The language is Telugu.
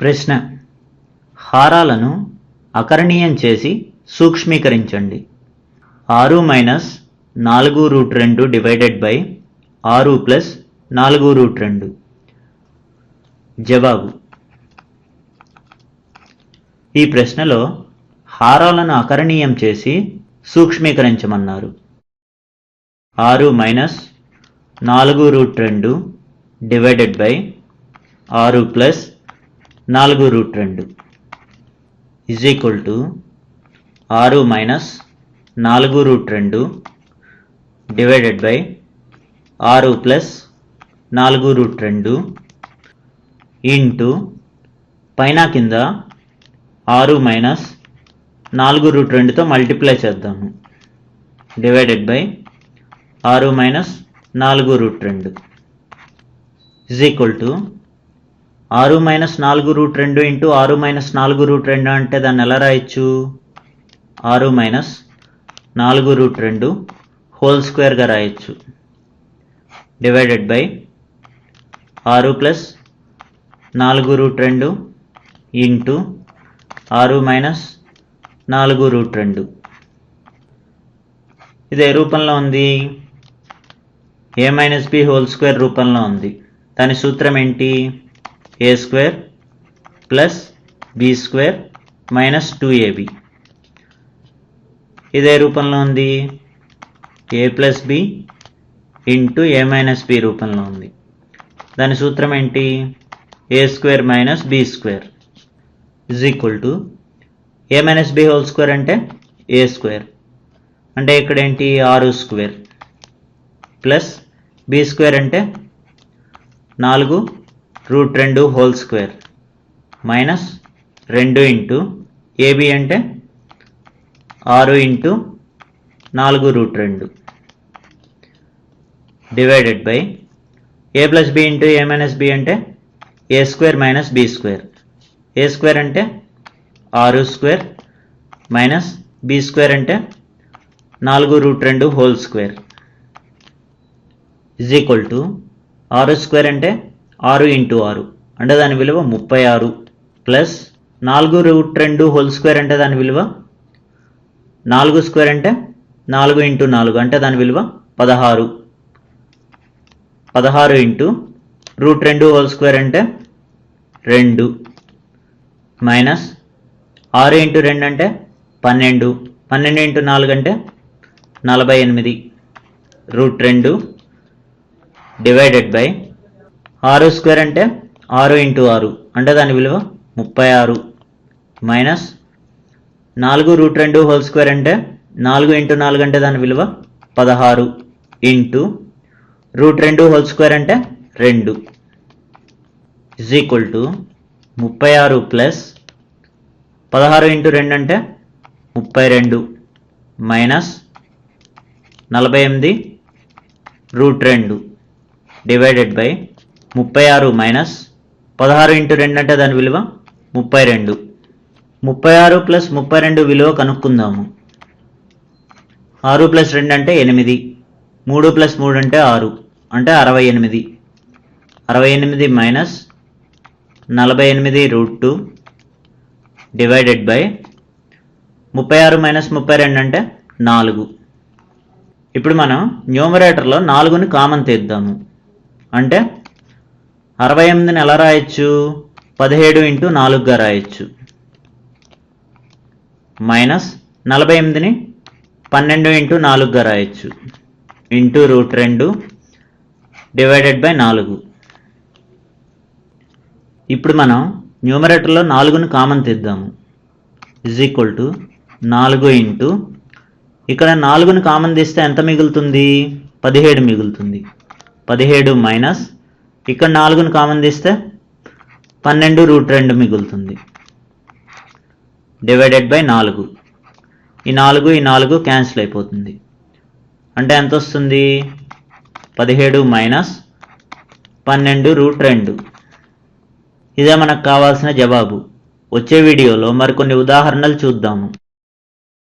ప్రశ్న. హారాలను అకరణీయం చేసి సూక్ష్మీకరించండి. ఆరు మైనస్ నాలుగు రూట్ రెండు డివైడెడ్ బై ఆరు ప్లస్ నాలుగు రూట్ రెండు. జవాబు. ఈ ప్రశ్నలో హారాలను అకరణీయం చేసి సూక్ష్మీకరించమన్నారు. ఆరు మైనస్ నాలుగు రూట్ రెండు డివైడెడ్ బై ఆరు ప్లస్ నాలుగు రూట్ రెండు. ఇజ్ ఈక్వల్ టు ఆరు మైనస్ నాలుగు రూట్ రెండు డివైడెడ్ బై ఆరు ప్లస్ నాలుగు రూట్ రెండు ఇంటూ పైన కింద ఆరు మైనస్ నాలుగు రూట్ రెండుతో మల్టిప్లై చేద్దాము. డివైడెడ్ బై ఆరు మైనస్ నాలుగు రూట్ రెండు. ఇజ్ ఈక్వల్ టు ఆరు మైనస్ నాలుగు రూట్ రెండు ఇంటూ ఆరు మైనస్ నాలుగు రూట్ రెండు అంటే దాన్ని ఎలా రాయొచ్చు? ఆరు మైనస్ నాలుగు రూట్ రెండు హోల్ స్క్వేర్గా రాయొచ్చు. డివైడెడ్ బై ఆరు ప్లస్ నాలుగు రూట్ రెండు ఇంటూ ఆరు మైనస్ నాలుగు రూట్ రెండు. ఇది ఏ రూపంలో ఉంది. A minus B whole square రూపంలో ఉంది. దాని సూత్రం ఏంటి? A square plus B square minus two AB ఇదే రూపంలో ఉంది. A plus B into A minus B రూపంలో ఉంది. దాని సూత్రం ఏంటి? A square minus B square is equal to A minus B whole square అంటే ఏ స్క్వేర్ అంటే ఇక్కడ ఏంటి? ఆరు స్క్వేర్ ప్లస్ బి స్క్వేర్ అంటే నాలుగు రూట్ రెండు హోల్ స్క్వేర్. మైనస్ రెండు ఇంటూ ఏబి అంటే ఆరు ఇంటూ నాలుగు రూట్ రెండు. Divided by A plus B into A minus B అంటే A square minus B square. A square అంటే ఆరు స్క్వేర్ మైనస్ బి స్క్వేర్ అంటే నాలుగు రూట్ రెండు whole square. Is equal to ఆరు స్క్వేర్ అంటే ఆరు ఇంటూ ఆరు. అంటే దాని విలువ ముప్పై ఆరు. ప్లస్ నాలుగు రూట్ రెండు హోల్ స్క్వేర్ అంటే దాని విలువ నాలుగు స్క్వేర్ అంటే నాలుగు ఇంటూ నాలుగు. అంటే దాని విలువ పదహారు. పదహారు ఇంటూ రూట్ రెండు హోల్ స్క్వేర్ అంటే రెండు. మైనస్ ఆరు ఇంటూ రెండు అంటే పన్నెండు. పన్నెండు ఇంటూ నాలుగు అంటే నలభై ఎనిమిది. రూట్ రెండు డివైడెడ్ బై ఆరు స్క్వేర్ అంటే ఆరు ఇంటూ ఆరు. అంటే దాని విలువ ముప్పై ఆరు. మైనస్ నాలుగు రూట్ రెండు హోల్ స్క్వేర్ అంటే నాలుగు ఇంటూ నాలుగు అంటే దాని విలువ పదహారు ఇంటూ రూట్ రెండు హోల్ స్క్వేర్ అంటే రెండు. ఇజ్ ఈక్వల్ టు ముప్పై ఆరు ప్లస్ పదహారు ఇంటూ రెండు అంటే ముప్పై రెండు. మైనస్ నలభై ఎనిమిది రూట్ రెండు డివైడెడ్ బై ముప్పై ఆరు మైనస్ పదహారు ఇంటూ రెండు అంటే దాని విలువ ముప్పై రెండు. ముప్పై ఆరు ప్లస్ ముప్పై రెండు విలువ కనుక్కుందాము. ఆరు ప్లస్ రెండు అంటే ఎనిమిది. మూడు ప్లస్ మూడు అంటే ఆరు. అంటే అరవై ఎనిమిది. అరవై ఎనిమిది మైనస్ నలభై ఎనిమిది రూట్ టూ డివైడెడ్ బై ముప్పై ఆరు మైనస్ ముప్పై రెండు అంటే నాలుగు. ఇప్పుడు మనం న్యూమరేటర్లో నాలుగుని కామన్ తీద్దాము. అంటే అరవై ఎనిమిదిని ఎలా రాయొచ్చు? పదిహేడు ఇంటూ నాలుగుగా రాయొచ్చు. మైనస్ నలభై ఎనిమిదిని పన్నెండు ఇంటూ నాలుగుగా రాయొచ్చు. ఇంటూ రూట్ రెండు డివైడెడ్ బై నాలుగు. ఇప్పుడు మనం న్యూమరేటర్లో నాలుగుని కామన్ తీద్దాము. ఇజ్ ఈక్వల్ టు నాలుగు ఇంటూ ఇక్కడ నాలుగుని కామన్ తీస్తే ఎంత మిగులుతుంది? పదిహేడు మిగులుతుంది. పదిహేడు మైనస్ ఇక్కడ నాలుగుని కామన్ తీస్తే పన్నెండు రూట్ రెండు మిగులుతుంది. డివైడెడ్ బై నాలుగు. ఈ నాలుగు ఈ నాలుగు క్యాన్సిల్ అయిపోతుంది. అంటే ఎంత వస్తుంది? పదిహేడు మైనస్ పన్నెండు రూట్ రెండు. ఇదే మనకు కావాల్సిన జవాబు. వచ్చే వీడియోలో మరికొన్ని ఉదాహరణలు చూద్దాము.